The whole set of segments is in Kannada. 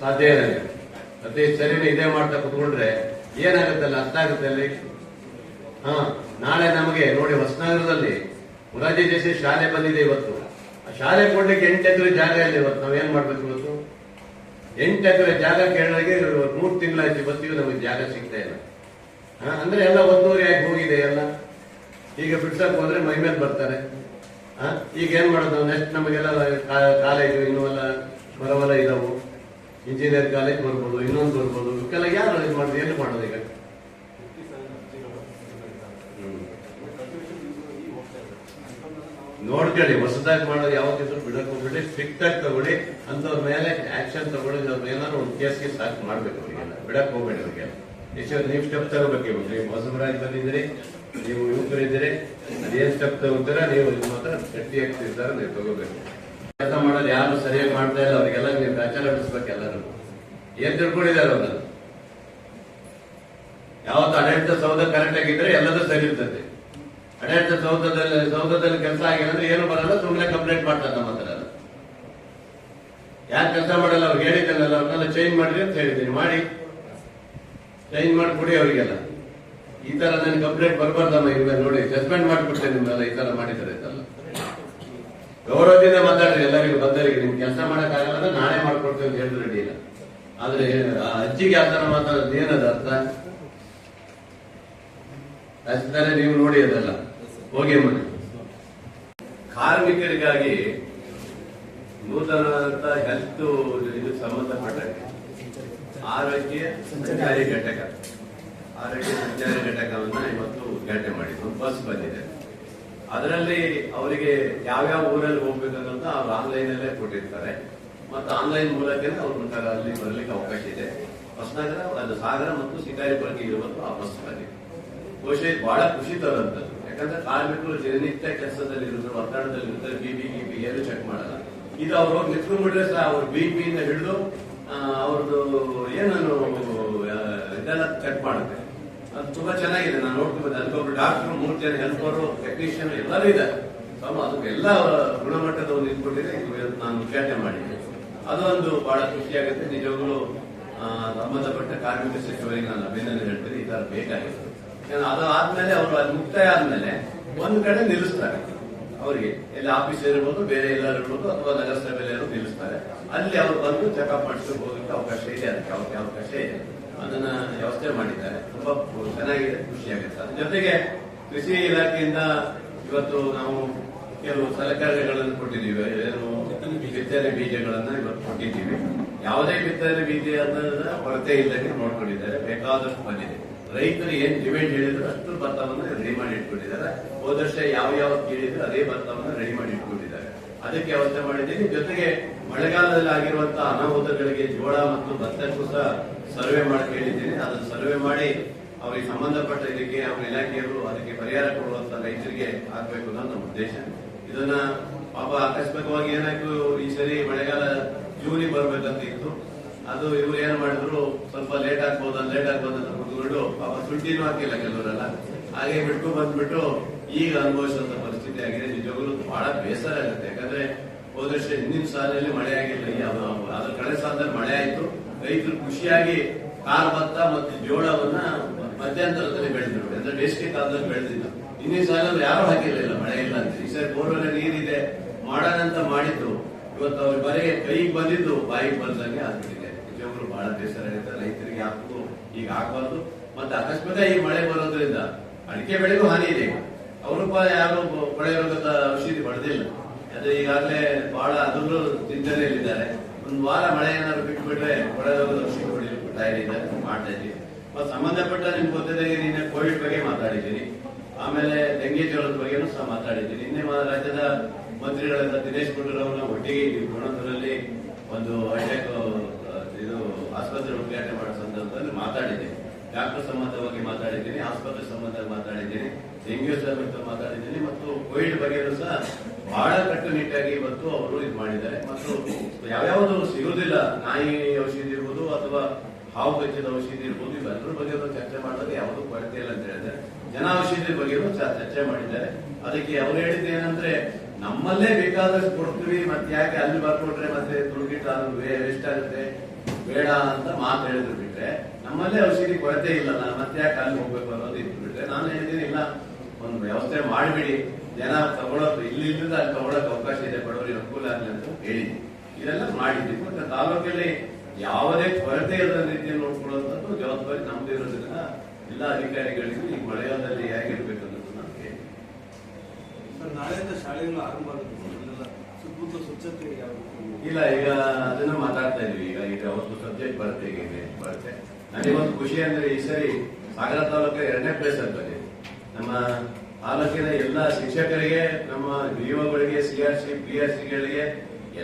ಸಾಧ್ಯ ಇಲ್ಲ. ಪ್ರತಿ ಶರೀರ ಇದೇ ಮಾಡ್ತಾ ಕುತ್ಕೊಂಡ್ರೆ ಏನಾಗುತ್ತಲ್ಲ, ಅರ್ಥ ಆಗುತ್ತೆ ಅಲ್ಲಿ? ಹಾ, ನಾಳೆ ನಮಗೆ, ನೋಡಿ, ಹೊಸನಗರದಲ್ಲಿ ಮುರಾಜಿ ದೇಶಿ ಶಾಲೆ ಬಂದಿದೆ ಇವತ್ತು. ಆ ಶಾಲೆ ಕೊಡ್ಲಿಕ್ಕೆ ಎಂಟು ಎಕರೆ ಜಾಗ ಇಲ್ಲ ಇವತ್ತು. ನಾವೇನ್ ಮಾಡ್ಬೇಕು ಇವತ್ತು? ಎಂಟು ಎಕರೆ ಜಾಗ ಕೇಳೋರಿಗೆ ಮೂರು ತಿಂಗಳಾಯ್ತು ಇವತ್ತಿಗೂ ನಮಗೆ ಜಾಗ ಸಿಗ್ತಾ ಇಲ್ಲ. ಅಂದ್ರೆ ಎಲ್ಲ ಒಂದೂರಿ ಆಗಿ ಹೋಗಿದೆ ಎಲ್ಲ. ಈಗ ಬಿಡ್ಸಕ್ ಹೋದ್ರೆ ಮೈ ಮೇಲೆ ಬರ್ತಾರೆ. ಈಗ ಏನ್ ಮಾಡೋದು? ನೆಕ್ಸ್ಟ್ ನಮಗೆಲ್ಲ ಕಾಲೇಜು ಇನ್ನೂ ಎಲ್ಲ ಬರವಲ್ಲ ಇದಾವು. ಇಂಜಿನಿಯರ್ ಕಾಲೇಜ್ ಬರ್ಬೋದು ಇನ್ನೊಂದು ಬರ್ಬೋದು. ಇವಕ್ಕೆಲ್ಲ ಯಾರು ಇದು ಮಾಡೋದು ಎಲ್ಲಿ ಮಾಡೋದು ಈಗ. ನೋಡ್ಕೊಳ್ಳಿ ಹೊಸದಾಗಿ ಮಾಡೋದು ಯಾವತ್ತಿದ್ರು ಬಿಡಕ್ಕೆ ಬಿಡಕ್ ಹೋಗ್ಬಿಡಿ. ಸ್ಟ್ರಿಕ್ಟ್ ಆಗಿ ತಗೊಳ್ಳಿ. ಅಂತವ್ರ ಮೇಲೆ ಆಕ್ಷನ್ ತಗೊಳ್ಳಿ. ಅವ್ರ ಏನಾದ್ರು ಒಂದು ಕೇಸ್ ಕೇಸ್ ಹಾಕಿ ಮಾಡ್ಬೇಕು ಅವ್ರಿಗೆ ಬಿಡಕ್ಕೆ ಹೋಗ್ಬೇಡಿ ಅವ್ರಿಗೆ. ಎಷ್ಟು ನೀವು ಸ್ಟೆಪ್ ತಗೋಬೇಕು ಇವಾಗ? ನೀವು ಹೊಸಬರಾಗಿ ಬಂದಿದ್ದೀರಿ ನೀವು ಯುವಕರಿದ್ದೀರಿ ಅದೇನು ಸ್ಟೆಪ್ ತಗೋತೀರಾ? ನೀವು ಇದು ಮಾತ್ರ ಗಟ್ಟಿಯಾಗಿ ತಿರ್ತಾರೆ ನೀವು ತಗೋಬೇಕು. ಕೆಲಸ ಮಾಡೋದು ಯಾರು ಸರಿಯಾಗಿ ಮಾಡ್ತಾ ಇಲ್ಲ, ಅವರಿಗೆಲ್ಲ ನೀವು ಪ್ರಚಾರ ನಡೆಸ್ಬೇಕು ಎಲ್ಲರೂ. ಏನ್ ತಿಳ್ಕೊಂಡಿದ್ದಾರೆ ಅವ್ರನ್ನ ಯಾವತ್ತು ಆಡಳಿತ ಸೌಧ ಕರೆಕ್ಟ್ ಆಗಿದ್ರೆ ಎಲ್ಲದೂ ಸರಿ ಇರ್ತದೆ. ಆಡಳಿತ ಸೌಧದಲ್ಲಿ ಸೌಧದಲ್ಲಿ ಕೆಲಸ ಆಗಿಲ್ಲ ಅಂದ್ರೆ ಏನು ಬರಲ್ಲ ಸುಮ್ಮನೆ ಕಂಪ್ಲೇಂಟ್ ಮಾಡ್ತಾರೆ ನಮ್ಮ ಹತ್ರ ಯಾರು ಕೆಲಸ ಮಾಡಲ್ಲ, ಅವ್ರು ಹೇಳಿದ್ದಲ್ಲ ಅವ್ರನ್ನೆಲ್ಲ ಚೇಂಜ್ ಮಾಡ್ರಿ ಅಂತ ಹೇಳಿದ್ದೀನಿ. ಮಾಡಿ. ಚೇಂಜ್ ಮಾಡಿಕೊಡಿ ಅವರಿಗೆಲ್ಲ. ಈ ತರ ನನ್ನ ಕಂಪ್ಲೇಂಟ್ ಬರಬಾರ್ದಮ್ಮ ಇವಾಗ ನೋಡಿ. ಸಸ್ಪೆಂಡ್ ಮಾಡಿಬಿಡ್ತೇನೆ ನಿಮ್ಮೆಲ್ಲ ಈ ತರ ಅಂತಲ್ಲ ಗೌರವದಿಂದ ಮಾತಾಡ್ರಿ, ಎಲ್ಲರಿಗೂ ಬಂದವರಿಗೆ ನಿಮ್ ಕೆಲಸ ಮಾಡಕ್ ಆಗಲ್ಲ ಅಂದ್ರೆ ನಾನೇ ಮಾಡ್ಕೊಡ್ತೇವೆ ಅಂತ ಹೇಳಿದ್ರೆ ರೆಡಿ ಇಲ್ಲ ಆದ್ರೆ, ಆ ಅಜ್ಜಿಗೆ ಆ ತರ ಮಾತಾಡೋದು ಏನದ ಅರ್ಥ? ಅಷ್ಟೇ ನೀವು ನೋಡಿ ಅದಲ್ಲ. ಹೋಗಿ ಮನೆ ಕಾರ್ಮಿಕರಿಗಾಗಿ ನೂತನ ಹೆಲ್ತ್ ಇದು ಸಂಬಂಧಪಟ್ಟ ಆರೋಗ್ಯ ಸಂಚಾರಿ ಘಟಕ. ಆರೋಗ್ಯ ಸಂಚಾರಿ ಘಟಕವನ್ನ ಇವತ್ತು ಉದ್ಘಾಟನೆ ಮಾಡಿದ್ರು. ಬಸ್ ಬಂದಿದೆ. ಅದರಲ್ಲಿ ಅವರಿಗೆ ಯಾವ್ಯಾವ ಊರಲ್ಲಿ ಹೋಗ್ಬೇಕನ್ನೋದು ಅವ್ರು ಆನ್ಲೈನ್ ಅಲ್ಲೇ ಕೊಟ್ಟಿರ್ತಾರೆ. ಮತ್ತು ಆನ್ಲೈನ್ ಮೂಲಕನೇ ಅವ್ರು ಅಲ್ಲಿ ಬರಲಿಕ್ಕೆ ಅವಕಾಶ ಇದೆ. ಹೊಸನಗರ ಅದು ಸಾಗರ ಮತ್ತು ಶಿಕಾರಿಪುರಕ್ಕೆ ಇರುವಂತ ಆ ಬಸ್ ಬಹುಶಃ ಬಹಳ ಖುಷಿ ತರುವಂತದ್ದು. ಯಾಕಂದ್ರೆ ಕಾರ್ಮಿಕರು ದಿನನಿತ್ಯ ಕೆಲಸದಲ್ಲಿ ಇರುತ್ತಾರೆ ಒತ್ತಡದಲ್ಲಿ ಇರುತ್ತೆ ಬಿ ಪಿ ಪಿ ಏನು ಚೆಕ್ ಮಾಡಲ್ಲ. ಇದು ಅವ್ರು ಹೋಗಿ ನಿಂತ್ಕೊಂಡ್ಬಿಟ್ರೆ ಸಹ ಅವ್ರ ಬಿ ಪಿಯಿಂದ ಹಿಡಿದು ಅವ್ರದ್ದು ಏನನ್ನು ಇದೆಲ್ಲ ಚೆಕ್ ಮಾಡುತ್ತೆ. ಅದು ತುಂಬಾ ಚೆನ್ನಾಗಿದೆ. ನಾನು ನೋಡ್ಕೊಂಡು ಅದಕ್ಕೊಬ್ರು ಡಾಕ್ಟರ್ ಮೂರ್ತಿ ಜನ ಹೆಲ್ಪರು ಟೆಕ್ನಿಷಿಯನ್ ಎಲ್ಲರೂ ಇದೆ ಅದಕ್ಕೆ ಎಲ್ಲ ಗುಣಮಟ್ಟದ ಒಂದು ಇಟ್ಕೊಂಡಿದೆ ನಾನು ಉದ್ಘಾಟನೆ ಮಾಡಿದ್ದೆ. ಅದೊಂದು ಬಹಳ ಖುಷಿಯಾಗುತ್ತೆ ನಿಜವಾಗ್ಲೂ ಸಂಬಂಧಪಟ್ಟ ಕಾರ್ಮಿಕ ಸಚಿವರಿಗೆ ನಾನು ಅಭಿನಂದನೆ ಹೇಳ್ತೀನಿ. ಈ ತರ ಬೇಕಾಗಿತ್ತು. ಅದು ಆದ್ಮೇಲೆ ಅವರು ಅದು ಮುಕ್ತಾಯ ಆದ್ಮೇಲೆ ಒಂದು ಕಡೆ ನಿಲ್ಲಿಸ್ತಾರೆ. ಅವರಿಗೆ ಎಲ್ಲ ಆಫೀಸ್ ಇರ್ಬೋದು, ಬೇರೆ ಎಲ್ಲರೂ ಇರ್ಬೋದು, ಅಥವಾ ನಗರಸಭೆಯಲ್ಲಿ ನಿಲ್ಲಿಸ್ತಾರೆ. ಅಲ್ಲಿ ಅವರು ಬಂದು ಚೆಕಪ್ ಮಾಡಿಸ್ಕೊಂಡು ಹೋಗಕ್ಕೆ ಅವಕಾಶ ಇದೆ. ಅದಕ್ಕೆ ಅವಕಾಶ ಇದೆ. ಅದನ್ನ ವ್ಯವಸ್ಥೆ ಮಾಡಿದ್ದಾರೆ. ತುಂಬಾ ಚೆನ್ನಾಗಿದೆ, ಖುಷಿಯಾಗುತ್ತೆ. ಅದ್ರ ಜೊತೆಗೆ ಕೃಷಿ ಇಲಾಖೆಯಿಂದ ಇವತ್ತು ನಾವು ಕೆಲವು ಸಲಕರಣೆಗಳನ್ನು ಕೊಟ್ಟಿದ್ದೀವಿ. ಏನು ಬಿತ್ತನೆ ಬೀಜಗಳನ್ನ ಇವತ್ತು ಕೊಟ್ಟಿದ್ದೀವಿ. ಯಾವುದೇ ಬಿತ್ತನೆ ಬೀಜ ಅನ್ನೋದನ್ನ ಕೊರತೆ ಇಲ್ಲದೆ ನೋಡ್ಕೊಂಡಿದ್ದಾರೆ. ಬೇಕಾದಷ್ಟು ಬಂದಿದೆ. ರೈತರು ಏನ್ ಡಿಮ್ಯಾಂಡ್ ಹೇಳಿದ್ರು ಅಷ್ಟು ಭತ್ತವನ್ನು ರೆಡಿ ಮಾಡಿ ಇಟ್ಕೊಂಡಿದ್ದಾರೆ. ಹೋದ ಯಾವ ಯಾವ ಕೇಳಿದ್ರು ಅದೇ ಭತ್ತವನ್ನು ರೆಡಿ ಮಾಡಿ ಇಟ್ಕೊಂಡಿದ್ದಾರೆ. ಅದಕ್ಕೆ ವ್ಯವಸ್ಥೆ ಮಾಡಿದ್ದೀವಿ ಜೊತೆಗೆ ಮಳೆಗಾಲದಲ್ಲಿ ಆಗಿರುವಂತಹ ಅನಾಹುತಗಳಿಗೆ ಜೋಳ ಮತ್ತು ಭತ್ತಕ್ಕೂ ಸಹ ಸರ್ವೆ ಮಾಡಿ ಕೇಳಿದ್ದೇನೆ. ಅದನ್ನು ಸರ್ವೆ ಮಾಡಿ ಅವರಿಗೆ ಸಂಬಂಧಪಟ್ಟ ಇದಕ್ಕೆ ಅವರ ಇಲಾಖೆಯವರು ಅದಕ್ಕೆ ಪರಿಹಾರ ಕೊಡುವಂತ ರೈತರಿಗೆ ಆಗ್ಬೇಕು ಅನ್ನೋದು ನಮ್ಮ ಉದ್ದೇಶ. ಇದನ್ನ ಪಾಪ ಆಕಸ್ಮಿಕವಾಗಿ ಏನಾಯ್ತು, ಈ ಸರಿ ಮಳೆಗಾಲ ಜೂನಿಗೆ ಬರ್ಬೇಕಂತ ಇತ್ತು. ಅದು ಇವ್ರು ಏನ್ ಮಾಡಿದ್ರು, ಸ್ವಲ್ಪ ಲೇಟ್ ಆಗ್ಬೋದು ಲೇಟ್ ಆಗ್ಬೋದು ಅಂತ ಕುತ್ಕೊಂಡು ಪಾಪ ಸುಟ್ಟಿನೂ ಹಾಕಿಲ್ಲ ಕೆಲವರೆಲ್ಲ. ಹಾಗೆ ಬಿಟ್ಟು ಬಂದ್ಬಿಟ್ಟು ಈಗ ಅನುಭವಿಸುವಂತ ಪರಿಸ್ಥಿತಿ ಆಗಿದೆ. ನಿಜವಾಗ್ಲೂ ಬಹಳ ಬೇಸರ ಆಗುತ್ತೆ. ಯಾಕಂದ್ರೆ ಹೋದ ವರ್ಷ ಹಿಂದಿನ ಸಾಲಿನಲ್ಲಿ ಮಳೆ ಆಗಿಲ್ಲ. ಯಾವ ಅದರ ಕಳೆ ಸಾಲದಲ್ಲಿ ಮಳೆ ಆಯ್ತು. ರೈತರು ಖುಷಿಯಾಗಿ ಕಾಲ ಭತ್ತ ಮತ್ತು ಜೋಳವನ್ನ ಮಧ್ಯಂತರದಲ್ಲಿ ಬೆಳೆದ್ರು. ಅಂದ್ರೆ ಬೇಸಿಗೆ ಕಾಲದಲ್ಲಿ ಬೆಳೆದಿಲ್ಲ. ಇನ್ನೇ ಸಾಲ ಯಾರು ಹಾಕಿರ್ಲಿಲ್ಲ ಮಳೆ ಇಲ್ಲ ಅಂತ. ಈ ಸರಿ ಬೋರ್ವೆಲ್ ನೀರಿದೆ, ಮಾಡೋಣ ಅಂತ ಮಾಡಿದ್ದು ಇವತ್ತು ಅವ್ರ ಬರೀ ಕೈಗೆ ಬಂದಿದ್ದು, ಬಾಯಿಗೆ ಬಂದಂಗೆ ಆಗ್ತಿದೆ ನಿಜವಾಗ್ಲೂ ಬಹಳ ಬೇಸರ ಆಗುತ್ತೆ ರೈತರಿಗೆ ಹಾಕುದು ಈಗ ಹಾಕಬಾರ್ದು ಮತ್ತೆ ಅಕಸ್ಮಾತ್ ಈ ಮಳೆ ಬರೋದ್ರಿಂದ ಅಡಿಕೆ ಬೆಳೆಗೂ ಹಾನಿ ಇದೆ. ಅವರು ಯಾರು ಕೊಳೆ ರೋಗದ ಔಷಧಿ ಪಡೆದಿಲ್ಲ ಅದೇ ಈಗಾಗಲೇ ಬಹಳ ಅದರಲ್ಲೂ ಚಿಂತನೆಯಲ್ಲಿದ್ದಾರೆ. ಒಂದು ವಾರ ಮಳೆ ಏನಾದ್ರು ಬಿಟ್ಟು ಬಿಟ್ರೆ ಒಳ್ಳೆದೊಂದು ತಯಾರಿದ್ದಾರೆ ಮಾಡ್ತಾ ಇದ್ವಿ. ಸಂಬಂಧಪಟ್ಟ ನಿಮ್ಗೆ ಗೊತ್ತಿದ್ದಾಗ ನಿನ್ನೆ ಕೋವಿಡ್ ಬಗ್ಗೆ ಮಾತಾಡಿದ್ದೀನಿ. ಆಮೇಲೆ ಡೆಂಗಿ ಜ್ವರದ ಬಗ್ಗೆನೂ ಸಹ ಮಾತಾಡಿದ್ದೀನಿ. ನಿನ್ನೆ ರಾಜ್ಯದ ಮಂತ್ರಿಗಳಾದ ದಿನೇಶ್ ಗುಂಡೂರಾವ್ನ ಒಟ್ಟಿಗೆ ಈ ಗುಣದೂರಲ್ಲಿ ಒಂದು ಹೈಟೆಕ್ ಇದು ಆಸ್ಪತ್ರೆ ಉದ್ಘಾಟನೆ ಮಾಡೋ ಸಂದರ್ಭದಲ್ಲಿ ಮಾತಾಡಿದ್ದೀನಿ. ಡಾಕ್ಟರ್ ಸಂಬಂಧವಾಗಿ ಮಾತಾಡಿದ್ದೀನಿ, ಆಸ್ಪತ್ರೆ ಸಂಬಂಧ ಮಾತಾಡಿದ್ದೀನಿ, ಡೆಂಗ್ಯೂ ಸಹ ಮಾತಾಡಿದ್ದೀನಿ ಮತ್ತು ಕೋವಿಡ್ ಬಗ್ಗೆನೂ ಸಹ ಬಹಳ ಕಟ್ಟುನಿಟ್ಟಾಗಿ ಇವತ್ತು ಅವರು ಇದು ಮಾಡಿದ್ದಾರೆ. ಮತ್ತು ಯಾವ್ಯಾವುದು ಸಿಗುದಿಲ್ಲ, ನಾಯಿ ಔಷಧಿ ಇರ್ಬೋದು ಅಥವಾ ಹಾವು ಕಚ್ಚಿದ ಔಷಧಿ ಇರ್ಬೋದು, ಇವೆಲ್ಲರ ಬಗ್ಗೆ ಚರ್ಚೆ ಮಾಡಿದಾಗ ಯಾವುದು ಕೊರತೆ ಇಲ್ಲ ಅಂತ ಹೇಳಿದ್ರೆ ಜನ ಔಷಧಿ ಬಗ್ಗೆ ಚರ್ಚೆ ಮಾಡಿದ್ದಾರೆ. ಅದಕ್ಕೆ ಅವ್ರು ಹೇಳಿದ್ದು ಏನಂದ್ರೆ, ನಮ್ಮಲ್ಲೇ ಬೇಕಾದಷ್ಟು ಕೊಡ್ತೀವಿ, ಮತ್ತೆ ಯಾಕೆ ಅಲ್ಲಿ ಬರ್ಕೊಟ್ರೆ ಮತ್ತೆ ಅದು ವೇಸ್ಟ್ ಆಗುತ್ತೆ? ಬೇಡ ಅಂತ ಮಾತು ಹೇಳಿದ್ರು ಬಿಟ್ರೆ, ನಮ್ಮಲ್ಲೇ ಔಷಧಿ ಕೊರತೆ ನಾನು ಮತ್ತೆ ಯಾಕೆ ಅಲ್ಲಿ ಹೋಗ್ಬೇಕು ಅನ್ನೋದು ಇತ್ತು ಬಿಟ್ರೆ ನಾನು ಹೇಳಿದ್ದೀನಿ ಇಲ್ಲ ಒಂದು ವ್ಯವಸ್ಥೆ ಮಾಡಿಬಿಡಿ. ಜನ ಇಲ್ಲಿ ಇಲ್ಲಿಂದ ಅಲ್ಲಿ ತಗೊಳಕ್ ಅವಕಾಶ ಇದೆ ಬಡವರಿಗೆ ಅನುಕೂಲ ಆಗಲಿ ಅಂತ ಹೇಳಿದ್ವಿ. ಇದೆಲ್ಲ ಮಾಡಿದ್ವಿ. ಮತ್ತೆ ತಾಲೂಕಲ್ಲಿ ಯಾವುದೇ ಕೊರತೆ ಇರದ ರೀತಿಯಲ್ಲಿ ನೋಡ್ಕೊಳ್ಳುವಂಥದ್ದು ಜವಾಬ್ದಾರಿ ನಮ್ದು ಇರೋದ್ರಿಂದ ಎಲ್ಲ ಅಧಿಕಾರಿಗಳಿಗೂ ಈ ಮಳೆಗಾಲದಲ್ಲಿ ಹೇಗಿರ್ಬೇಕು ಅನ್ನೋದು ನಾನು ಹೇಳಿ ನಾಳೆಯಿಂದ ಶಾಲೆಗಳು ಆರಂಭ ಆಗುತ್ತೆ. ಸುತ್ತಮುತ್ತ ಸ್ವಚ್ಛತೆ ಇಲ್ಲ ಈಗ ಅದನ್ನು ಮಾತಾಡ್ತಾ ಇದ್ವಿ ಈಗ ಈಗ ಅವತ್ತು ಸಬ್ಜೆಕ್ಟ್ ಬರುತ್ತೆ ಈಗ ನನಗೆ ಬರುತ್ತೆ ನನಗೊಂದು ಖುಷಿ ಅಂದ್ರೆ ಈ ಸರಿ ಸಾಗರ ತಾಲೂಕು ಎರಡನೇ ಪ್ಲೇಸ್ ಅಂತ ನಮ್ಮ ತಾಲೂಕಿನ ಎಲ್ಲ ಶಿಕ್ಷಕರಿಗೆ, ನಮ್ಮ ಡಿಒಗಳಿಗೆ, C R C, P R ಸಿಗಳಿಗೆ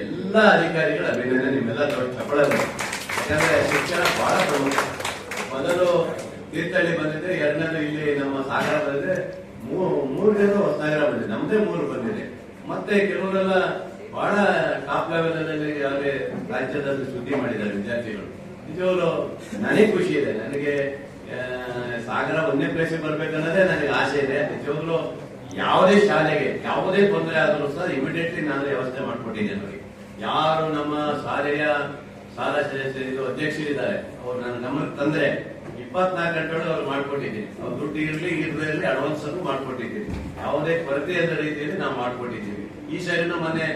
ಎಲ್ಲ ಅಧಿಕಾರಿಗಳ ಅಭಿನಂದನೆ. ನಿಮ್ಮೆಲ್ಲ ದೊಡ್ಡ ಚಪ್ಪಳ ಯಾಕಂದ್ರೆ ಶಿಕ್ಷಣ ಬಹಳ ಪ್ರಮುಖ. ಮೊದಲು ತೀರ್ಥಹಳ್ಳಿ ಬಂದಿದೆ ಎರಡನೇದು ಇಲ್ಲಿ ನಮ್ಮ ಸಾಗರ ಬಂದಿದೆ ಮೂರನೇದು ಹೊಸನಗರ ಬಂದಿದೆ ನಮ್ದೇ ಮೂರು ಬಂದಿದೆ. ಮತ್ತೆ ಕೆಲವರೆಲ್ಲ ಬಹಳ ಟಾಪ್ ಲೆವೆಲ್ ಅಲ್ಲಿ ಯಾವುದೇ ರಾಜ್ಯದಲ್ಲಿ ಸುದ್ದಿ ಮಾಡಿದ್ದಾರೆ ವಿದ್ಯಾರ್ಥಿಗಳು. ನಿಜವಾಗ್ಲು ನನಗೆ ಖುಷಿ ಇದೆ. ನನಗೆ ಸಾಗರ ಒಂದೇ ಪ್ಲೇಸ್ ಬರ್ಬೇಕನ್ನೋದೇ ನನಗೆ ಆಸೆ ಇದೆ. ನಿಜವಾಗ್ಲೂ ಯಾವುದೇ ಶಾಲೆಗೆ, ಯಾವುದೇ ತೊಂದರೆ ಆದರೂ ಸಹ ಇಮಿಡಿಯೇಟ್ಲಿ ನಾನು ವ್ಯವಸ್ಥೆ ಮಾಡಿಕೊಟ್ಟಿದ್ದೇನೆ ಅವರಿಗೆ ಯಾರು ನಮ್ಮ ಶಾಲೆಯ ಶಾಲಾ ಸದಸ್ಯರಿದ್ದು ಅಧ್ಯಕ್ಷರಿದ್ದಾರೆ, ಅವ್ರು ನನ್ನ ಗಮನಕ್ಕೆ ತಂದ್ರೆ ಇಪ್ಪತ್ನಾಲ್ಕು ಗಂಟೆಗಳು ಅವ್ರು ಮಾಡ್ಕೊಟ್ಟಿದ್ದೀನಿ ಅವ್ರು ದುಡ್ಡು ಇರಲಿ ಇರದೇ ಇರಲಿ ಅಡ್ವಾನ್ಸ್ ಅನ್ನು ಮಾಡ್ಕೊಟ್ಟಿದ್ದೀನಿ ಯಾವುದೇ ಕೊರತೆ ಇಲ್ಲದ ರೀತಿಯಲ್ಲಿ ನಾವು ಮಾಡ್ಕೊಟ್ಟಿದ್ದೀವಿ. ಈ ಸರಿನೂ ಮೊನ್ನೆ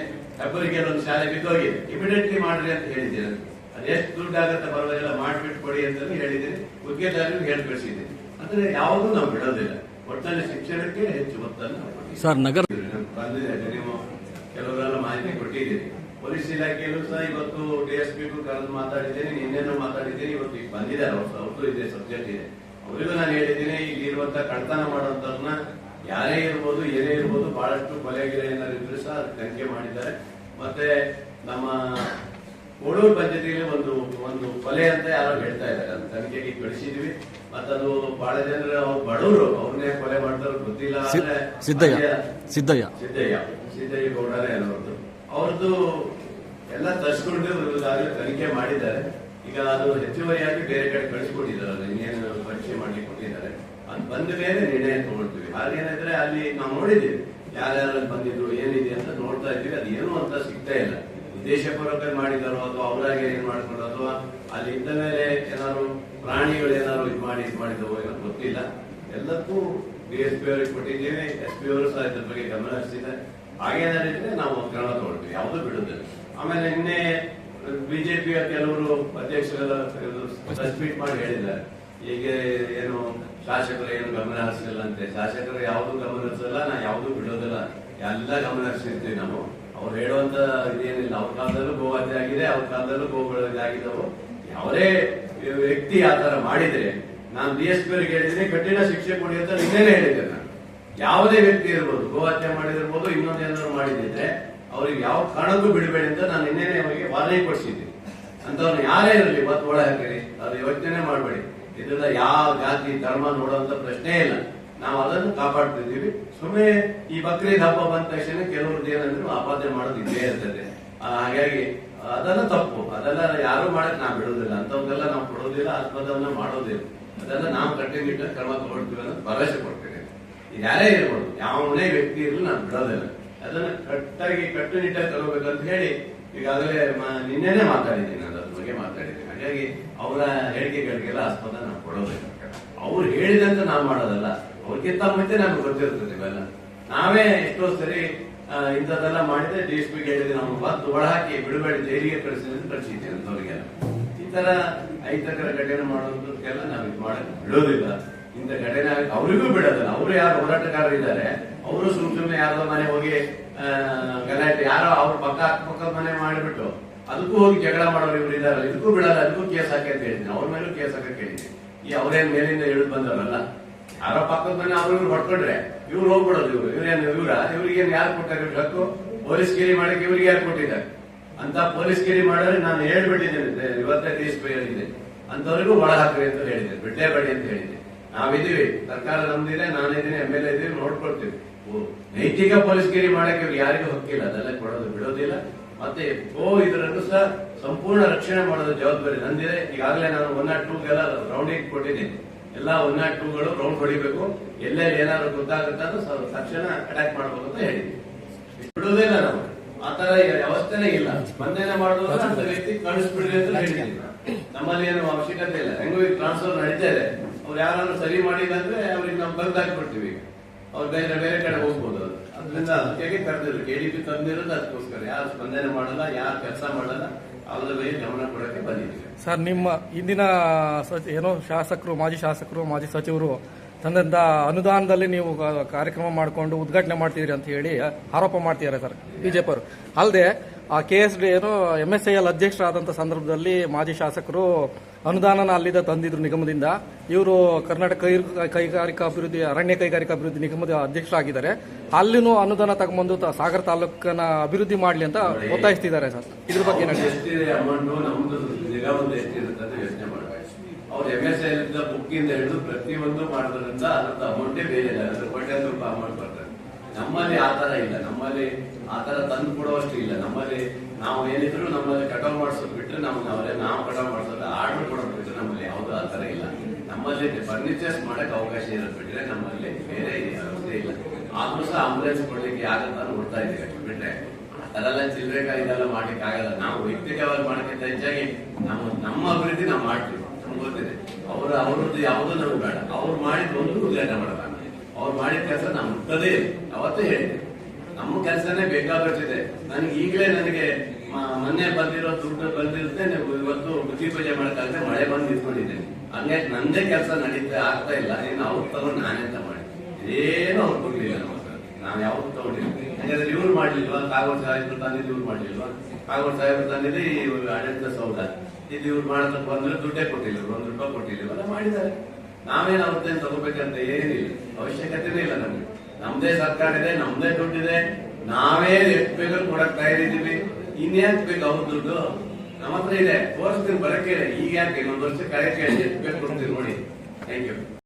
ಅಬ್ಬರಿಗೆ ಒಂದು ಶಾಲೆ ಬಿದ್ದೋಗಿದೆ. ಇಮಿಡಿಯೇಟ್ಲಿ ಮಾಡ್ರಿ ಅಂತ ಹೇಳಿದ್ದೀನಿ ಅದೆಷ್ಟು ದುಡ್ಡು ಆಗುತ್ತೆ ಪರವಾಗಿಲ್ಲ ಮಾಡಿಬಿಟ್ಕೊಡಿ ಕೊಡಿ ಅಂತ ಹೇಳಿದ್ದೀನಿ ಗುತ್ತಿಗೆದಾರರಿಗೆ ಹೇಳಿ ಕಳಿಸಿದ್ದೀನಿ ಅಂದ್ರೆ ಯಾವುದೂ ನಾವು ಬಿಡೋದಿಲ್ಲ. ಒಟ್ಟಲ್ಲಿ ಶಿಕ್ಷಣಕ್ಕೆ ಹೆಚ್ಚು ಒತ್ತನ್ನು ಸರ್ ನಗರ ನೀವು ಕೆಲವರೆಲ್ಲ ಮಾಹಿತಿ ಕೊಟ್ಟಿದ್ದೀನಿ ಪೊಲೀಸ್ ಇಲಾಖೆಯಲ್ಲೂ ಸಹ ಇವತ್ತು ಡಿ ಎಸ್ ಪಿ ಕರೆದು ಮಾತಾಡಿದ್ದೀನಿ ನಿನ್ನೆನೂ ಮಾತಾಡಿದ್ದೀನಿ ಇವತ್ತು ಈಗ ಬಂದಿದ್ದಾರೆ ಅವರು ಅವ್ರದ್ದು ಇದೆ ಸಬ್ಜೆಕ್ಟ್ ಇದೆ. ಅವರಿಗೂ ನಾನು ಹೇಳಿದ್ದೀನಿ ಈಗ ಇರುವಂತ ಕಳ್ತನ ಮಾಡುವಂತವ್ರನ್ನ ಯಾರೇ ಇರ್ಬೋದು ಏನೇ ಇರ್ಬೋದು ಬಹಳಷ್ಟು ಕೊಲೆಗಿರೆ ಏನಾದ್ರು ಇದ್ರು ಸಹ ತನಿಖೆ ಮಾಡಿದ್ದಾರೆ. ಮತ್ತೆ ನಮ್ಮ ಕೋಡೂರು ಪಂಚಾಯತಿಯಲ್ಲಿ ಒಂದು ಒಂದು ಕೊಲೆ ಅಂತ ಯಾರೋ ಹೇಳ್ತಾ ಇದ್ದಾರೆ. ಅದು ತನಿಖೆಗೆ ಕಳಿಸಿದ್ವಿ. ಮತ್ತದು ಬಹಳ ಜನರು ಅವ್ರು ಬಡವರು ಅವ್ರನ್ನೇ ಕೊಲೆ ಮಾಡ್ತಾರೆ ಗೊತ್ತಿಲ್ಲ ಸಿದ್ದಯ್ಯ ಸಿದ್ದಯ್ಯ. ಸಿದ್ದಯ್ಯ ಸಿದ್ದಯ್ಯ ಗೌಡರೇ ಅನ್ನೋರ್ದು. ಅವ್ರದ್ದು ಎಲ್ಲ ತರಿಸ್ಕೊಂಡು ಈಗಾಗಲೇ ತನಿಖೆ ಮಾಡಿದ್ದಾರೆ. ಈಗ ಅದು ಹೆಚ್ಚುವರಿಯಾಗಿ ಬೇರೆ ಕಡೆ ಕಳಿಸ್ಕೊಂಡಿದ್ದಾರೆ. ಇನ್ನೇನು ಪರೀಕ್ಷೆ ಮಾಡ್ಲಿಕ್ಕೆ ಕೊಟ್ಟಿದ್ದಾರೆ ಅದು ಬಂದ ಮೇಲೆ ನಿರ್ಣಯ ತಗೊಳ್ತೀವಿ. ಹಾಗೇನಿದ್ರೆ ಅಲ್ಲಿ ನಾವು ನೋಡಿದ್ದೀವಿ. ಯಾರ್ಯಾರು ಬಂದಿದ್ರು ಏನಿದೆ ಅಂತ ನೋಡ್ತಾ ಇದ್ದೀವಿ. ಅದು ಏನು ಅಂತ ಸಿಗ್ತಾ ಇಲ್ಲ. ಉದ್ದೇಶಪೂರ್ವಕ ಮಾಡಿದಾರೋ ಅಥವಾ ಅವರಾಗಿ ಏನ್ ಮಾಡಿಕೊಂಡು ಅಥವಾ ಅಲ್ಲಿ ಇದ್ದ ಮೇಲೆ ಏನಾದ್ರು ಪ್ರಾಣಿಗಳು ಏನಾದ್ರು ಇದು ಮಾಡಿ ಇದು ಮಾಡಿದವೋ ಏನೋ ಗೊತ್ತಿಲ್ಲ. ಎಲ್ಲಕ್ಕೂ ಡಿ ಎಸ್ ಪಿ ಅವರಿಗೆ ಕೊಟ್ಟಿದ್ದೀವಿ. ಎಸ್ ಪಿ ಅವರು ಸಹ ಇದ್ರ ಬಗ್ಗೆ ಗಮನ ಹರಿಸಿದ್ದಾರೆ. ಹಾಗೇನಾದ್ರೆ ನಾವು ಕ್ರಮ ತಗೊಳ್ತೀವಿ. ಯಾವುದು ಬಿಡುದಿಲ್ಲ ಆಮೇಲೆ ನಿನ್ನೆ ಬಿಜೆಪಿಯ ಕೆಲವರು ಅಧ್ಯಕ್ಷರ ಸಸ್ಪೀಟ್ ಮಾಡಿ ಹೇಳಿದ್ದಾರೆ. ಹೀಗೆ ಏನು ಶಾಸಕರು ಏನು ಗಮನ ಹರಿಸಲಿಲ್ಲ ಅಂತೆ. ಶಾಸಕರು ಯಾವುದು ಗಮನ ಹರಿಸಲ್ಲ, ನಾ ಯಾವುದು ಬಿಡೋದಿಲ್ಲ. ಎಲ್ಲ ಗಮನ ಹರಿಸಿರ್ತೀವಿ ನಾವು. ಅವ್ರು ಹೇಳುವಂತ ಇದೇನಿಲ್ಲ. ಅವ್ರ ಕಾಲದಲ್ಲೂ ಗೋಹತ್ಯೆ ಆಗಿದೆ, ಅವ್ರ ಕಾಲದಲ್ಲೂ ಗೋಗಳು ಇದಾಗಿದ್ದವು. ಯಾವುದೇ ವ್ಯಕ್ತಿ ಆ ತರ ಮಾಡಿದ್ರೆ, ನಾನು ಬಿ ಎಸ್ ಪಿ ಹೇಳಿದ್ರೆ ಕಠಿಣ ಶಿಕ್ಷೆ ಕೊಡಿ ಅಂತ ನಿನ್ನೆನೇ ಹೇಳಿದ್ದೆ ನಾನು. ಯಾವುದೇ ವ್ಯಕ್ತಿ ಇರ್ಬೋದು ಗೋಹತ್ಯೆ ಮಾಡಿದಿರ್ಬೋದು ಇನ್ನೊಂದೇನಾದ್ರು ಮಾಡಿದ್ರೆ ಅವ್ರಿಗೆ ಯಾವ ಕಾರಣಕ್ಕೂ ಬಿಡಬೇಡಿ ಅಂತ ನಾನು ನಿನ್ನೆನೆ ಅವರಿಗೆ ವಾರ್ನಿಂಗ್ ಕೊಡಿಸಿದ್ದೀನಿ ಅಂತವ್ರು ಯಾರೇ ಇರಲಿ, ಒಳ ಹಾಕಿರಿ ಅದು ಯೋಚನೆ ಮಾಡಬೇಡಿ. ಇದರಿಂದ ಯಾವ ಜಾತಿ, ಧರ್ಮ ನೋಡುವಂತ ಪ್ರಶ್ನೆ ಇಲ್ಲ. ನಾವು ಅದನ್ನು ಕಾಪಾಡ್ತಿದ್ದೀವಿ. ಸುಮ್ಮನೆ ಈ ಬಕ್ರೀದ್ ಹಬ್ಬ ಬಂದ ತಕ್ಷಣ ಕೆಲವರು ಏನಂದ್ರೆ ಆಪಾದನೆ ಮಾಡೋದು ಇದ್ದೇ ಇರ್ತದೆ. ಹಾಗಾಗಿ ಅದೆಲ್ಲ ತಪ್ಪು. ಅದೆಲ್ಲ ಯಾರು ಮಾಡಕ್ ನಾವು ಬಿಡೋದಿಲ್ಲ ಅಂತವ್ರಿಗೆಲ್ಲ ನಾವು ಕೊಡೋದಿಲ್ಲ, ಆಸ್ಪದವನ್ನ ಮಾಡೋದಿಲ್ಲ. ಅದೆಲ್ಲ ನಾವು ಕಟ್ಟುನಿಟ್ಟಾಗಿ ಕ್ರಮ ತಗೊಳ್ತೀವಿ ಅನ್ನೋದು ಭರವಸೆ ಕೊಡ್ತೇನೆ ಯಾರೇ ಇರ್ಬೋದು ಯಾವನೇ ವ್ಯಕ್ತಿ ಇರಲಿ ನಾನು ಬಿಡೋದಿಲ್ಲ. ಅದನ್ನ ಕಟ್ಟಾಗಿ ಕಟ್ಟುನಿಟ್ಟಾಗಿ ತಗೋಬೇಕಂತ ಹೇಳಿ ಈಗಾಗಲೇ ನಿನ್ನೆನೆ ಮಾತಾಡಿದ್ದೀನಿ ನಾನು ಅದ್ರ ಬಗ್ಗೆ ಮಾತಾಡಿದ್ದೀನಿ. ಹಾಗಾಗಿ ಅವರ ಹೇಳಿಕೆಗಳಿಗೆಲ್ಲ ಆಸ್ಪದ ನಾವು ಕೊಡೋದಿಲ್ಲ. ಅವ್ರು ಹೇಳಿದಂತೆ ನಾವು ಮಾಡೋದಲ್ಲ. ಅವ್ರಿಗಿಂತ ಮುಂಚೆ ನಮ್ಗೆ ಗೊತ್ತಿರ್ತದೆ ಇವೆಲ್ಲ. ನಾವೇ ಎಷ್ಟೋ ಸರಿ ಇಂಥದ್ದೆಲ್ಲ ಮಾಡಿದ್ರೆ ಡಿ ಎಸ್ ಪಿ ಹೇಳಿದ್ರೆ ನಾವು ಬಂದು ಒಳಹಾಕಿ ಬಿಡುಗಡೆ ಜೈಲಿಗೆ ಕಳಿಸಿದ್ರೆ ಅಂತ ಅಂತವ್ರಿಗೆಲ್ಲ ಈ ತರ ಐತಕರ ಘಟನೆ ಮಾಡೋದಕ್ಕೆಲ್ಲ ನಾವು ಇದು ಮಾಡಕ್ ಬಿಡೋದಿಲ್ಲ. ಇಂಥ ಘಟನೆ ಅವ್ರಿಗೂ ಅವರಿಗೂ ಬಿಡೋದಿಲ್ಲ. ಅವರು ಯಾರು ಹೋರಾಟಗಾರರು ಇದ್ದಾರೆ, ಅವರು ಸುಮ್ ಸುಮ್ಮನೆ ಯಾರೋ ಮನೆ ಹೋಗಿ ಗಲಾಟೆ, ಯಾರೋ ಅವ್ರ ಪಕ್ಕ ಅಕ್ಕಪಕ್ಕದ ಮನೆ ಮಾಡಿಬಿಟ್ಟು ಅದಕ್ಕೂ ಹೋಗಿ ಜಗಳ ಮಾಡೋರು ಇವ್ರು ಇದಾರಲ್ಲ ಇದಕ್ಕೂ ಬಿಡಲ್ಲ, ಅದಕ್ಕೂ ಕೇಸ್ ಹಾಕಿ ಅಂತ ಹೇಳ್ತೀನಿ ಅವ್ರ ಮೇಲೂ ಕೇಸ್ ಹಾಕಕ್ಕೆ ಹೇಳಿದ್ದೀನಿ ಈ ಅವ್ರೇನ್ ಮೇಲಿಂದ ಇಳಿದು ಬಂದವರಲ್ಲ? ಯಾರೋ ಪಕ್ಕದ ಮನೆ ಅವ್ರು ಇವ್ರು ಹೊಡ್ಕೊಂಡ್ರೆ, ಇವ್ರು ಹೋಗ್ಬಿಡೋದು ಇವ್ರು. ಇವ್ರೇನು ಇವ್ರ, ಇವ್ರಿಗೆ ಯಾರು ಕೊಟ್ಟಾರೆ ಇವ್ರ ಹಕ್ಕು? ಪೊಲೀಸ್ ಕೇರಿ ಮಾಡಕ್ಕೆ ಇವ್ರಿಗೆ ಯಾರು ಕೊಟ್ಟಿದ್ದಾರೆ? ಅಂತ ಪೊಲೀಸ್ ಗಿರಿ ಮಾಡಿದ್ರೆ ನಾನು ಹೇಳ್ಬಿಟ್ಟಿದ್ದೇನೆ ಇವತ್ತೇ ದೇಶ ಹೇಳಿದ್ದೆ. ಅಂತವರಿಗೂ ಒಳ ಹಾಕ್ರಿ ಅಂತ ಹೇಳಿದೆ ಬಿಡ್ಲೇಬೇಡಿ ಅಂತ ಹೇಳಿದೆ ನಾವಿದೀವಿ ಸರ್ಕಾರ ನಮ್ದಿದೆ, ನಾನಿದ್ದೀನಿ, ಎಂ ಎಲ್ ಎ ಇದೀವಿ ನೋಡ್ಕೊಳ್ತೀವಿ ನೈತಿಕ ಪೊಲೀಸ್ ಗಿರಿ ಮಾಡಕ್ಕೆ ಇವ್ರು ಯಾರಿಗೂ ಹಕ್ಕಿಲ್ಲ, ಅದೆಲ್ಲ ಕೊಡೋದು ಬಿಡೋದಿಲ್ಲ. ಮತ್ತೆ ಓ ಇದರನ್ನು ಸಹ ಸಂಪೂರ್ಣ ರಕ್ಷಣೆ ಮಾಡೋದು ಜವಾಬ್ದಾರಿ ನಂದಿದೆ. ಈಗಾಗಲೇ ನಾನು ಒನ್ ಆರ್ ಟೂಗೆಲ್ಲ ರೌಂಡಿಂಗ್ ಕೊಟ್ಟಿದ್ದೀನಿ. ಎಲ್ಲ ಒನ್ ನಾಟ್ ಟೂಗಳು ರೌಂಡ್ ಹೊಡಿಬೇಕು. ಎಲ್ಲೆಲ್ಲಿ ಏನಾದ್ರು ಗೊತ್ತಾಗುತ್ತೆ ಅದು ತಕ್ಷಣ ಅಟ್ಯಾಕ್ ಮಾಡ್ಬೇಕು ಅಂತ ಹೇಳಿದ್ವಿ. ಇಲ್ಲ ನಾವು. ಆ ತರ ವ್ಯವಸ್ಥೆನೇ ಇಲ್ಲ. ಸ್ಪಂದನೆ ಮಾಡೋದು ಅಂತ ವ್ಯಕ್ತಿ ಕಳಿಸ್ಬಿಡ್ರಿ ಅಂತ ಹೇಳಿದ್ವಿ. ನಮ್ಮಲ್ಲಿ ಏನು ಅವಶ್ಯಕತೆ ಇಲ್ಲ. ಹೆಂಗೋ ಈಗ ಟ್ರಾನ್ಸ್ಫರ್ ನಡೀತಾ ಇದೆ. ಅವ್ರು ಯಾರನ್ನು ಸರಿ ಮಾಡಿಲ್ಲ ಅಂದ್ರೆ ಅವ್ರಿಗೆ ನಾವು ಬಂದ್ ಹಾಕ್ಬಿಡ್ತೀವಿ. ಅವ್ರು ಬೇರೆ ಬೇರೆ ಕಡೆ ಹೋಗ್ಬೋದು ಅದರಿಂದ ಅದಕ್ಕೆ ಡಿ ಕೆಡಿಪಿ ತಂದಿರೋದು ಅದಕ್ಕೋಸ್ಕರ. ಯಾರು ಸ್ಪಂದನೆ ಮಾಡಲ್ಲ, ಯಾರು ಕೆಲಸ ಮಾಡಲ್ಲ ಅವರ ಬಗ್ಗೆ ಗಮನ ಕೊಡಕ್ಕೆ ಬಂದಿದ್ದೀವಿ. ಸರ್, ನಿಮ್ಮ ಇಂದಿನ ಏನೋ ಶಾಸಕರು, ಮಾಜಿ ಶಾಸಕರು, ಮಾಜಿ ಸಚಿವರು ತಂದಂತ ಅನುದಾನದಲ್ಲಿ ನೀವು ಕಾರ್ಯಕ್ರಮ ಮಾಡಿಕೊಂಡು ಉದ್ಘಾಟನೆ ಮಾಡ್ತಿದ್ರಿ ಅಂತ ಹೇಳಿ ಆರೋಪ ಮಾಡ್ತಿದ್ದಾರೆ ಸರ್ ಬಿಜೆಪಿ ಅವರು ಅಲ್ಲದೆ ಆ ಕೆ ಎಸ್ ಡಿ ಏನು ಎಂ ಎಸ್ ಐ ಎಲ್ ಅಧ್ಯಕ್ಷರಾದಂಥ ಸಂದರ್ಭದಲ್ಲಿ ಮಾಜಿ ಶಾಸಕರು ಅನುದಾನನ ಅಲ್ಲಿಂದ ತಂದಿದ್ರು ನಿಗಮದಿಂದ. ಇವರು ಕರ್ನಾಟಕ ಕೈಗಾರಿಕಾ ಅಭಿವೃದ್ಧಿ, ಅರಣ್ಯ ಕೈಗಾರಿಕಾ ಅಭಿವೃದ್ಧಿ ನಿಗಮದ ಅಧ್ಯಕ್ಷರಾಗಿದ್ದಾರೆ. ಅಲ್ಲಿನೂ ಅನುದಾನ ತಗೊಂಬಂದು ಸಾಗರ ತಾಲೂಕನ್ನ ಅಭಿವೃದ್ಧಿ ಮಾಡಲಿ ಅಂತ ಒತ್ತಾಯಿಸ್ತಿದ್ದಾರೆ ಸರ್. ಇದ್ರ ಬಗ್ಗೆ ನಮ್ಮಲ್ಲಿ ಆ ತರ ಇಲ್ಲ. ನಮ್ಮಲ್ಲಿ ಆ ತಂದು ಕೊಡುವಷ್ಟು ಇಲ್ಲ. ನಮ್ಮಲ್ಲಿ ನಾವು ಏನಿದ್ರು ನಮ್ಮಲ್ಲಿ ಕಟಾವ್ ಮಾಡಿಸೋದು ಬಿಟ್ರೆ ನಮ್ಗೆ ಅವರೇ ನಾವು ಕಟಾವ್ ಮಾಡಿಸೋದು ಆರ್ಡರ್ ಕೊಡೋದು ಬಿಟ್ಟರೆ ನಮ್ಮಲ್ಲಿ ಯಾವುದು ಆ ತರ ಇಲ್ಲ. ನಮ್ಮಲ್ಲಿ ಫರ್ನಿಚರ್ಸ್ ಮಾಡಕ್ಕೆ ಅವಕಾಶ ಇರೋದು ಬಿಟ್ರೆ ನಮ್ಮಲ್ಲಿ ಬೇರೆ ವ್ಯವಸ್ಥೆ ಇಲ್ಲ. ಆದ್ರೂ ಸಹ ಆಂಬುಲೆನ್ಸ್ ಕೊಡ್ಲಿಕ್ಕೆ ಯಾರು ನೋಡ್ತಾ ಇದ್ದೀವಿ ಅಷ್ಟು ಬಿಟ್ರೆ ಅದೆಲ್ಲ ಚಿಲ್ಲರೆ ಇದೆಲ್ಲ ಮಾಡ್ಲಿಕ್ಕೆ ಆಗಲ್ಲ. ನಾವು ವೈಯಕ್ತಿಕವಾಗಿ ಮಾಡೋಕ್ಕಿಂತ ಹೆಚ್ಚಾಗಿ ನಮ್ಮ ನಮ್ಮ ಅಭಿವೃದ್ಧಿ ನಾವು ಮಾಡ್ತೀವಿ. ನಮ್ಗೆ ಗೊತ್ತಿದೆ. ಅವರು, ಅವ್ರದ್ದು ಯಾವುದೂ ನಮ್ಗೆ ಬೇಡ. ಅವ್ರು ಮಾಡಿದ ಒಂದು ಉದ್ಘಾಟನೆ ಮಾಡಲ್ಲ. ಅವ್ರು ಮಾಡಿದ ಕೆಲಸ ನಾವು ಮುಟ್ಟದೇ. ಅವತ್ತೇ ಹೇಳಿದೆ ನಮ್ಮ ಕೆಲಸನೇ ಬೇಕಾಗುತ್ತಿದೆ ನನಗೆ ಈಗಲೇ ನನಗೆ ಮೊನ್ನೆ ಬಂದಿರೋ ದುಡ್ಡು ಬಂದಿರುತ್ತೆ ಇವತ್ತು ಬುದ್ಧಿ ಪೂಜೆ ಮಾಡಕ್ಕಾಗದೆ ಮಳೆ ಬಂದು ನಿಂತ್ಕೊಂಡಿದ್ದೇನೆ ಹಂಗಾಗಿ ನಂದೇ ಕೆಲಸ ನಡೀತಾ ಆಗ್ತಾ ಇಲ್ಲ ನೀನು ಅವ್ರು ತಗೊಂಡು ಅಂತ ಮಾಡಿ ಏನು ಅವ್ರು ಕೊಡ್ಲಿಲ್ಲ ನಮ್ಮ ನಾನು ನಾವು ಯಾವ್ದು ತಗೊಂಡಿಲ್ಲ. ಯಾಕಂದ್ರೆ ಇವ್ರು ಮಾಡ್ಲಿಲ್ವಾ? ಕಾಗೋಡ್ ಸಾಹೇಬ್ರು ತಂದಿದ್ದು ಇವ್ರು ಮಾಡ್ಲಿಲ್ವಾ? ಕಾಗೋಡ್ ಸಾಹೇಬ್ರು ತಂದಿದ್ದು ಇವ್ರು ಆಡಳಿತ ಸೌಧ. ಇದು ಇವ್ರು ಮಾಡೋದಕ್ಕೆ ಬಂದ್ರೆ ದುಡ್ಡೇ ಕೊಟ್ಟಿಲ್ಲ, ಒಂದ್ ರೂಪಾಯಿ ಕೊಟ್ಟಿಲ್ಲ ಮಾಡಿದ್ದಾರೆ. ನಾವೇನು ಅವ್ರದ್ದೇನು ತಗೋಬೇಕಂತ ಏನಿಲ್ಲ. ಅವಶ್ಯಕತೆನೇ ಇಲ್ಲ ನಮ್ಗೆ. ನಮ್ದೇ ಸರ್ಕಾರ ಇದೆ ನಮ್ದೇ ಇದೆ ನಾವೇ ಎಷ್ಟು ಬೇಕಾದ್ರೂ ಕೊಡಕ್ ತಯಾರಿದ್ದೀವಿ ಇನ್ನೇನ್ ಬೇಕು ಅವ್ರ ದುಡ್ಡು? ನಮ್ಮ ಹತ್ರ ಇದೆ. ತೋರಿಸ್ತೀನಿ ಬರಕ್ಕೆ ಈಗ ಯಾಕೆ? ಇನ್ನೊಂದು ವರ್ಷ ಕರೆ ಕೇಳಿ ಎಷ್ಟು ಬೇಕು ಕೊಡ್ತೀನಿ ನೋಡಿ. Thank you